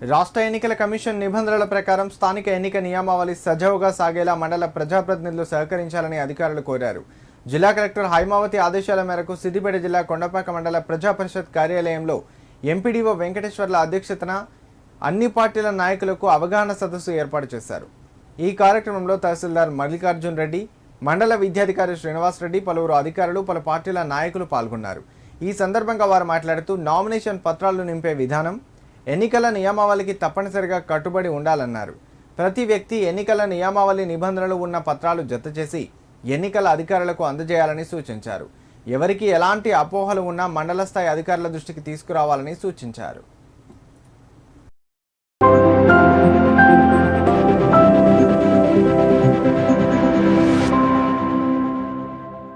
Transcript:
రాష్ట్ర ఎన్నికల కమిషన్ నిబంధనల ప్రకారం స్థానిక ఎన్నిక నియమావళి సజావుగా సాగేలా మండల ప్రజాప్రతినిధులు సహకరించాలని అధికారులు కోరారు. జిల్లా కలెక్టర్ హైమావతి ఆదేశాల మేరకు సిద్దిపేట జిల్లా కొండపాక మండల ప్రజా పరిషత్ కార్యాలయంలో ఎంపీడీఓ వెంకటేశ్వర్ల అధ్యక్షతన అన్ని పార్టీల నాయకులకు అవగాహన సదస్సు ఏర్పాటు చేశారు. ఈ కార్యక్రమంలో తహసీల్దార్ మల్లికార్జున్ రెడ్డి మండల విద్యాధికారి శ్రీనివాస్ రెడ్డి పలువురు అధికారులు పలు పార్టీల నాయకులు పాల్గొన్నారు. ఈ సందర్భంగా వారు మాట్లాడుతూ నామినేషన్ పత్రాలు నింపే విధానం ఎన్నికల నియమావళికి తప్పనిసరిగా కట్టుబడి ఉండాలన్నారు. ప్రతి వ్యక్తి ఎన్నికల నియమావళి నిబంధనలు ఉన్న పత్రాలు జత చేసి ఎన్నికల అధికారులకు అందజేయాలని సూచించారు. ఎవరికి ఎలాంటి అపోహలు ఉన్నా మండల స్థాయి అధికారుల దృష్టికి తీసుకురావాలని సూచించారు.